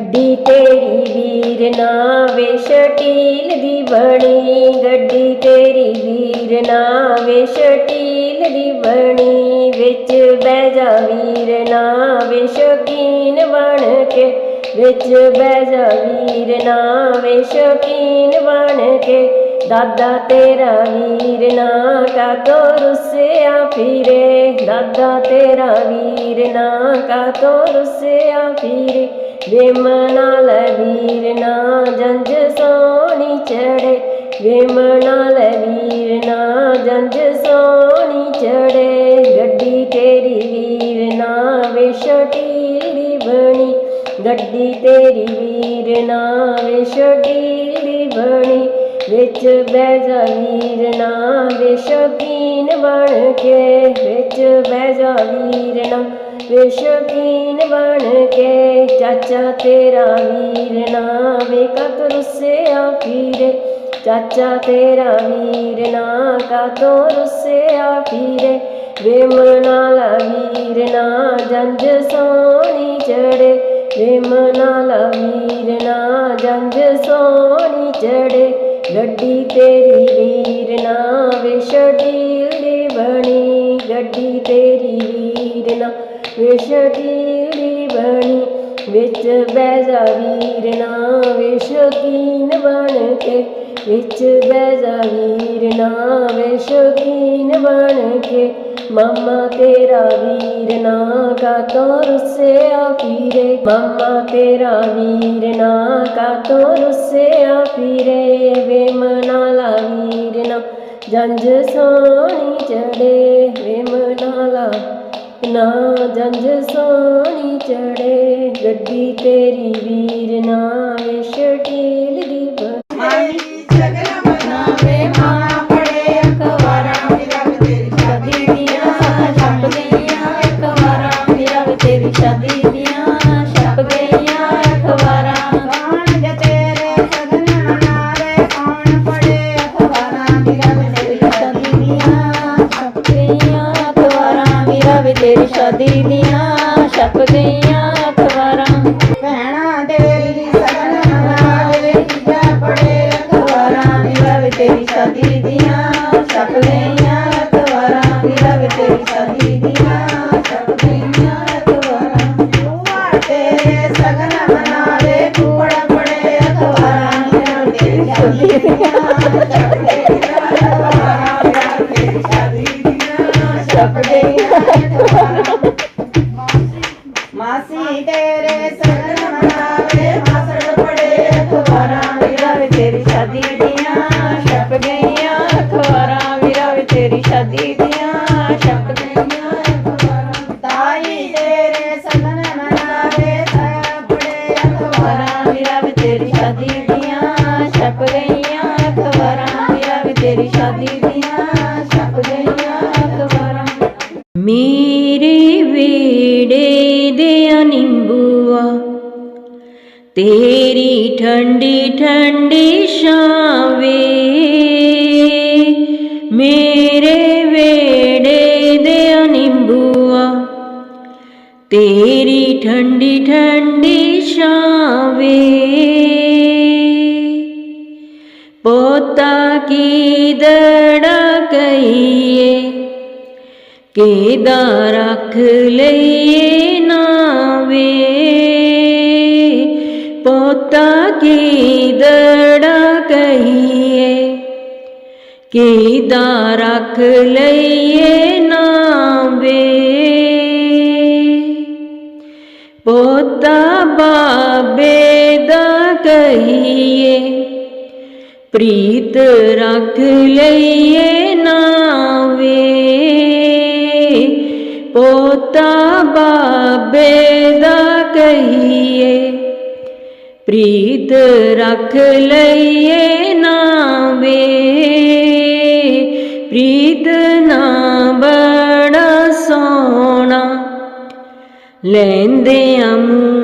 ਗੱਡੀ ਤੇਰੀ ਵੀਰ ਨਾ ਵੇ, ਸ਼ਟੀਲ ਦੀ ਬਣੀ। ਗੱਡੀ ਤੇਰੀ ਵੀਰ ਨਾ ਵੇ, ਸ਼ਟੀਲ ਦੀ ਬਣੀ। ਵਿੱਚ ਬਹਿ ਜਾ ਵੀਰ ਨਾ ਵੇ, ਸ਼ੌਕੀਨ ਬਣ ਕੇ। ਵਿੱਚ ਬਹਿ ਜਾ ਵੀਰ ਨਾ ਵੇ, ਸ਼ੌਕੀਨ ਬਣ ਕੇ। ਦਾਦਾ ਤੇਰਾ ਵੀਰ ਨਾ ਕਾਤੋਂ ਰੁਸਿਆ ਫਿਰੇ। ਦਾਦਾ ਤੇਰਾ ਵੀਰ ਨਾ ਕਾਤੋਂ ਰੁਸਿਆ ਫਿਰੇ। ीमलीरञसी वीरना जंज चे चढ़े ते वीरना जंज बे चढ़े गड्डी तेरी वीरना बे षटीली बी बि बेजा वीरना बे शकीन बनगे बिच वीरना ਨਾ ਵੇ ਸ਼ੌਕੀਨ ਬਣ ਕੇ ਚਾਚਾ ਤੇਰਾ ਵੀਰ ਨਾ ਵੇ ਕਤ ਰੁੱਸਿਆ ਫਿਰੇ। ਚਾਚਾ ਤੇਰਾ ਵੀਰ ਨਾ ਕਾਤੋਂ ਰੁੱਸਿਆ ਫਿਰੇ। ਵਿਮ ਨਾਲ ਵੀਰ ਨਾ ਜੰਜ ਸੋਣੀ ਚੜੇ ਵਿਮ ਨਾਲ ਵੀਰ ਨਾ ਜੰਜ ਸੋਣੀ ਚੜੇ ਗੱਡੀ ਤੇਰੀ ਵੀਰ ਨਾ ਵੇ ਛਡੀਲ ਦੀ ਬਣੀ। ਗੱਡੀ ਤੇਰੀ ਵੀਰ ਨਾ ਵੇ ਛਡੀਲ ਬਣੀ, ਵਿੱਚ ਬਹਿ ਜਾ ਵੀਰ ਨਾ ਵੇ ਬਣ ਕੇ, ਵਿੱਚ ਬਹਿ ਜਾ ਵੀਰ ਨਾ ਵੇ ਬਣ ਕੇ, ਮਾਮਾ ਤੇਰਾ ਵੀਰ ਨਾ ਕਾਤੋਂ ਰੁੱਸਿਆ ਫਿਰੇ, ਮਾਮਾ ਤੇਰਾ ਵੀਰ ਨਾ ਕਾਤੋਂ ਰੁੱਸਿਆ ਫਿਰੇ ਵੇ ਮਨਾਲਾ ਵੀਰ ਨਾ ਜੰਜ ਸੋਣੀ ਚੜੇ ਵੇ ਮਨਾਲਾ ਨਾ ਜੰਝ ਸੋਣੀ ਚੜੇ ਗੱਡੀ ਤੇਰੀ ਵੀਰ ਨਾ ਵੇ ਸ਼ਟੀਲ ਦੀ ਦੀਆਂ ਅਖਬਾਰਾਂ। ਭੈਣਾਂ ਤੇਰੀ ਸਗਨ ਮਨਾਵੇ ਜਾ ਪੜੇ ਅਖਬਾਰਾਂ। ਮਿਲਵ ਤੇਰੀ ਸ਼ਾਦੀ ਦੀਆਂ ਛਪ ਗਈਆਂ ਅਖਬਾਰਾਂ। ਮਿਲਵ ਤੇਰੀ ਸ਼ਾਦੀ ਦੀਆਂ ਛਪ ਅਖਬਾਰਾਂ। ਬੂਆ ਤੇਰੇ ਸਗਨ ਮਨਾਵੇ ਕੂੜ ਪੜੇ ਅਖਬਾਰਾਂ। ਮਿਲਵ ਤੇਰੀ ਸ਼ਾਦੀ ਦੀਆਂ ਛਪ ਅਖਬਾਰਾਂ। ਮਿਲਵ ਤੇਰੀ ਸ਼ਾਦੀ ਦੀਆਂ ਛਪ ਵੇ ਦੀਆਂ ਛਪ ਗਈਆਂ ਅਖਬਾਰਾਂ ਮੇਰੇ ਵੇੜੇ ਦੇ ਨਿੰਬੂਆ ਤੇਰੀ ਠੰਡੀ ਠੰਡੀ ਛਾਵੇਂ। ਮੇਰੇ ਵੇੜੇ ਦੇ ਨਿੰਬੂਆ ਤੇਰੀ ਠੰਡੀ ਠੰਡੀ ਛਾਵੇਂ। ਪੋਤਾ ਕੀ ਦੜਾ ਕਈਏ ਕਿਦਾ ਰੱਖ ਲਈਏ ਨਾਵੇ ਪੋਤਾ ਕੀ ਦੜਾ ਕਹੀਏ? ਕਿਦਾ ਰੱਖ ਲਈਏ ਨਾਵੇ ਪੋਤਾ ਬਾਬੇ ਦਾ ਪ੍ਰੀਤ ਰੱਖ ਲਈਏ ਨਾਵੇ ਪੋਤਾ ਬਾਬੇ ਦਾ ਕਹੀਏ, ਪ੍ਰੀਤ ਰੱਖ ਲਈਏ ਨਾਵੇ ਪ੍ਰੀਤ ਨਾ ਬੜਾ ਸੋਣਾ ਲੈਂਦੇ ਮੂੰਹ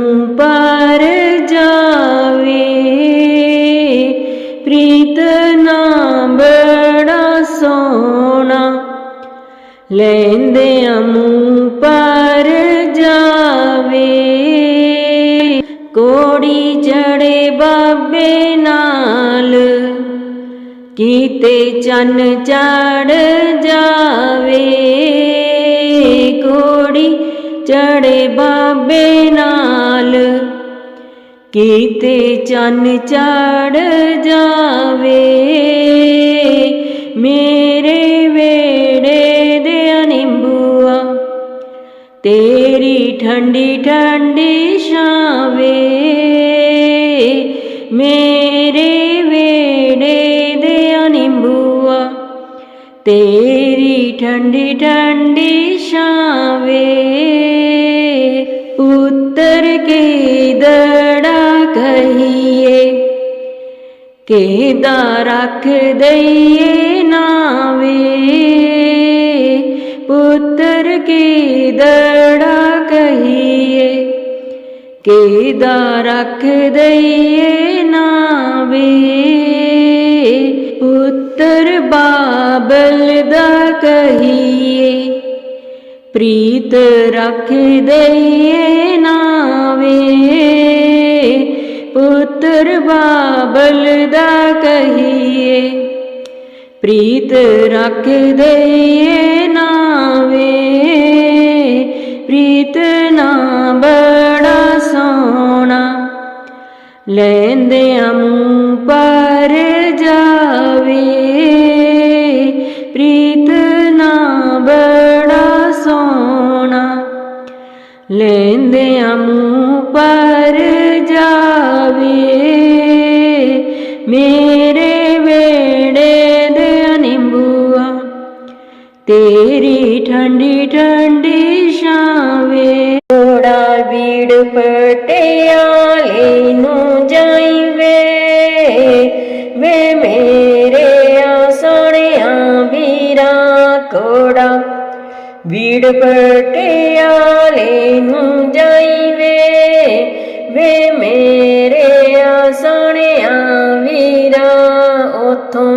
ਲੈਂਦੇ ਮੂੰਹ ਪਰ ਜਾਵੇ। ਕੋਲ ਕੋੜੀ ਚੜੇ ਬਾਬੇ ਨਾਲ, ਕੀਤੇ ਚੰਨ ਚੜ ਜਾਵੇ। ਕੋੜੀ ਚੜੇ ਬਾਬੇ ਨਾਲ, ਕੀਤੇ ਚੰਨ ਚੜ ਜਾਵੇ। ठंडी ठंडी शावे मेरे वेड़े दया नींबुआ तेरी ठंडी ठंडी शावे उत्तर के दड़ा कहिए केदा रख दइए नावे पुत्र की दड़ा ਕਿਦਾ ਰੱਖ ਦਈਏ ਨਾਵੇ ਪੁੱਤਰ ਬਾਬਲ ਦਾ ਕਹੀਏ, ਪ੍ਰੀਤ ਰੱਖ ਦਈਏ ਨਾਵੇ ਪੁੱਤਰ ਬਾਬਲ ਦਾ ਕਹੀਏ, ਪ੍ਰੀਤ ਰੱਖ ਦਈਏ ਨਾ ਵੇ। ਪ੍ਰੀਤ ਨਾ ਬੜਾ ਸੋਹਣਾ ਲੈਂਦਿਆਂ ਮੂੰਹ पटले वे मेरे आसणिया वीरा कोड़ा। बीड़ मेरेणया पटले जीवे वे मेरे आणया वीर ओथो।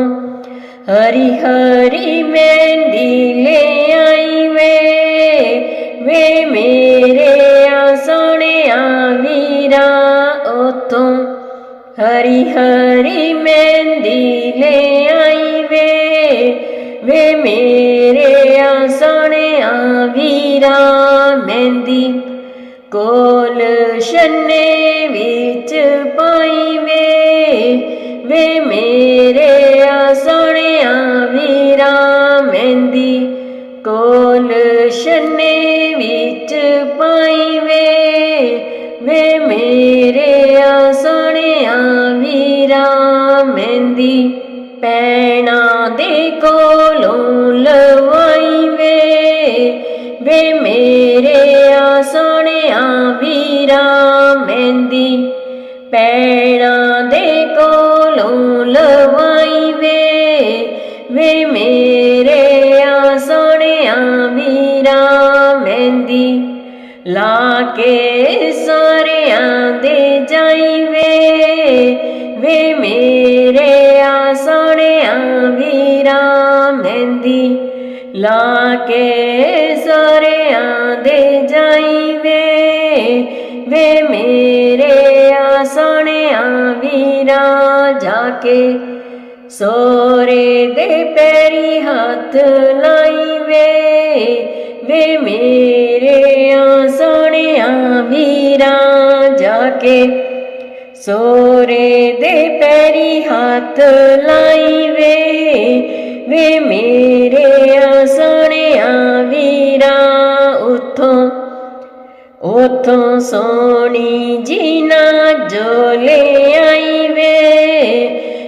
हरि हरि मेन्दे हरि हरि मेदिे वे मेरे आसने आवीरा विर कोल शने विच पे वे मेरे आसने आवीरा मेहंदी कोल वीर विच पाई ਮਹਿੰਦੀ ਪੈਣਾ ਦੇ ਕੋਲੋਂ ਲਵਾਈ ਵੇ ਵੇ ਮੇਰੇ ਆ ਸੋਹਣਿਆ ਵੀਰਾ, ਮਹਿੰਦੀ ਪੈਣਾ ਦੇ ਕੋਲੋਂ ਲਵਾਈ ਵੇ ਵੇ ਮੇਰੇ ਆ ਸੋਹਣਿਆ ਵੀਰਾ, ਮਹਿੰਦੀ ਲਾ ਕੇ ਸਾਰਿਆਂ ਦੇ ਜਾਈ ਵੇ ਵੇ ਮੇਰੇ ਵੀਰਾ ਮਹਿੰਦੀ ਲਾ ਕੇ ਸੋਰਿਆਂ ਦੇ ਜਾਈ ਵੇ ਵੇ ਮੇਰੇ ਆ ਸੋਹਣਿਆ ਵੀਰਾ ਜਾ ਕੇ ਸੋਰੇ ਦੇ ਪੈਰੀ ਹੱਥ ਲਾਈ ਵੇ ਵੇ ਮੇਰੇ ਆ ਸੋਹਣਿਆ ਵੀਰਾ ਜਾ ਕੇ ਸੋਰੇ ਦੇ ਪੈਰੀ ਹੱਥ ਲਾਈ ਵੇ ਵੇ ਮੇਰੇ ਆ ਸੋਹਣਿਆ ਵੀਰਾ ਉਥੋਂ ਉਥੋਂ ਸੋਹਣੀ ਜੀਨਾ ਜੋ ਲੈ ਆਈ ਵੇ।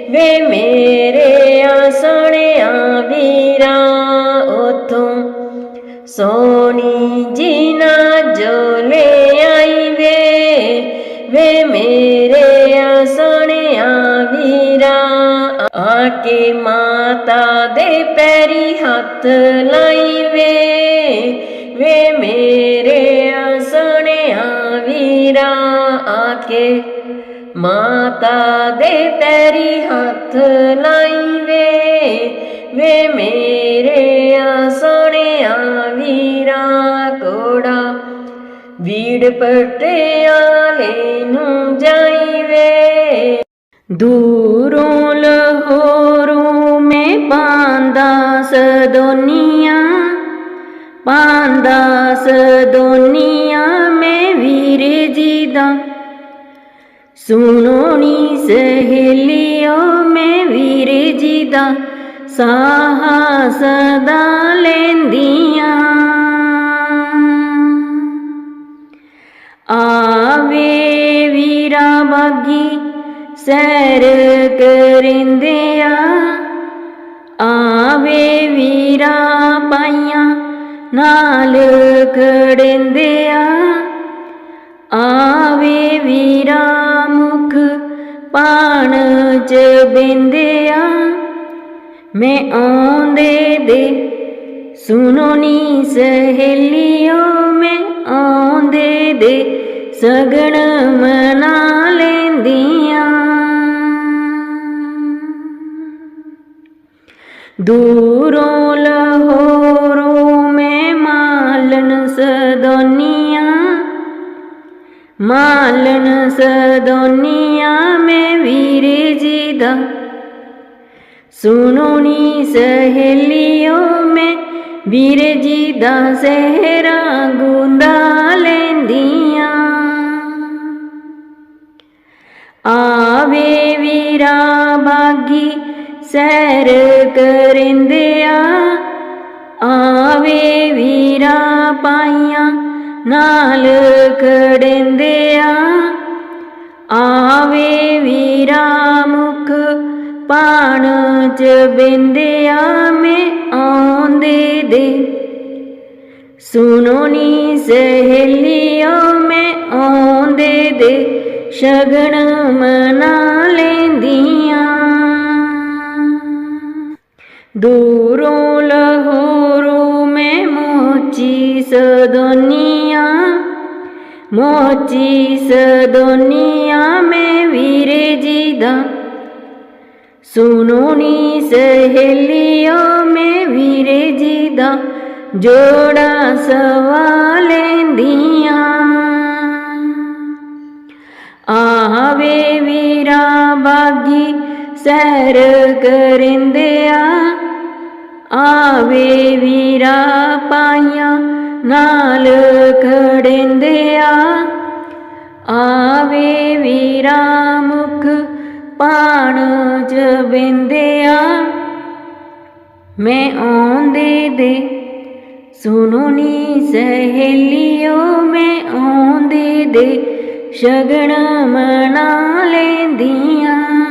ਵੇ ਮੇਰੇ ਆ ਸੋਹਣਿਆ ਵੀਰਾ ਉਥੋਂ, ਸੋਹਣੀ ਜੀਨਾ ਜੋ ਲੈ ਆਈ ਵੇ। ਵੇ ਮੇਰੇ ਆ ਸੋਹਣਿਆ ਹੱਥ ਲਾਈ ਵੇ ਵੇ ਮੇਰੇ ਆ ਸੋਹਣਿਆ ਵੀਰਾ ਆ ਮਾਤਾ ਦੇ ਪੈਰੀ ਹੱਥ ਲਾਈ ਵੇ ਵੇ ਮੇਰੇ ਆ ਸੋਹਣਿਆ ਵੀਰਾ ਕੋੜਾ, ਵੀੜ ਪਟਿਆਲੇ ਨੂੰ ਜਾਈ ਵੇ, ਦੂਰੋਂ ਲਹੋ ਪਾਂਦਾ ਸਦੋਨੀਆਂ ਪਾਂਦਾ ਸਦੋਨੀਆਂ, ਮੈਂ ਵੀਰ ਜੀ ਦਾ। ਸੁਣੋ ਨੀ ਸਹੇਲਿਓ, ਮੈਂ ਵੀਰ ਜੀ ਦਾ। ਸਾਹਾ ਸਦਾ ਲੈਂਦੀਆਂ। ਆਵੇ ਵੀਰਾ ਬਾਗੀ ਸੈਰ ਕਰਿੰਦਿਆ। ਆਵੇ ਵੀਰਾਂ ਪਾਈਆਂ, ਨਾਲ ਖੜਿੰਦਿਆ। ਆਵੇ ਵੀਰਾਂ ਮੁਖ ਪਾਣ ਚ ਬਿੰਦਿਆ। ਮੈਂ ਆਉਂਦੇ ਦੇ ਸੁਣੋ ਨੀ ਸਹੇਲਿਓ, ਮੈਂ ਆਉਂਦੇ ਦੇ ਸਗਣ ਮਨਾ ਲੈਂਦੀ ਦੂਰੋਂ ਲਹੋਰੋਂ ਮੈਂ ਮਾਲਨ ਸਦੋਨੀਆਂ ਮਾਲਨ ਸਦੋਨੀਆਂ ਮੈਂ ਵੀਰ ਜੀ ਦਾ। ਸੁਣੋ ਨੀ ਸਹੇਲਿਓ, ਮੈਂ ਵੀਰ ਜੀ ਦਾ ਸਹਿਰਾ ਗੁੰਦਾ ਲੈਂਦੀਆਂ। ਆਵੇ ਵੀਰਾ ਬਾਗੀ ਸੈਰ ਕਰਿੰਦਿਆ, ਆਵੇ ਵੀਰਾ ਪਾਈਆਂ ਨਾਲ ਖੜਿੰਦਿਆ। ਆਵੇ ਵੀਰਾ ਮੁਖ ਪਾਣ ਚ ਬਿੰਦਿਆ, ਮੈਂ ਆਉਂਦੇ ਦੇ। ਸੁਣੋ ਨੀ ਸਹੇਲਿਓ, ਮੈਂ ਆਉਂਦੇ ਦੇ। ਸ਼ਗਨ ਮਨਾ ਲੈਂਦੀ ਦੂਰੋਂ ਲਹੋਰੋਂ ਮੈਂ ਮੋਚੀ ਸਦੋਨੀਆਂ ਮੋਚੀ ਸਦੋਨੀਆਂ ਮੈਂ ਵੀਰੇ ਜੀ ਦਾ। ਸੁਣੋ ਨੀ ਸਹੇਲਿਓ ਮੈਂ ਵੀਰੇ ਜੀ ਦਾ, ਜੋੜਾ ਸਵਾ ਲੈਂਦੀਆਂ। ਆਵੇ ਵੀਰਾ ਬਾਗੀ ਸੈਰ ਕਰਿੰਦਿਆ ਆਵੇ ਵੀਰਾ ਪਾਈਆਂ, ਨਾਲ ਖੜਿੰਦਿਆ। ਆਵੇ ਵੀਰਾ ਮੁਖ ਪਾਣ ਚ ਬਿੰਦਿਆ ਮੈਂ ਆਉਂਦੇ ਦੇ ਸੁਣੋ ਨੀ ਸਹੇਲਿਓ, ਮੈਂ ਆਉਂਦੇ ਦੇ ਸ਼ਗਨ ਮਨਾ ਲੈਂਦੀਆਂ।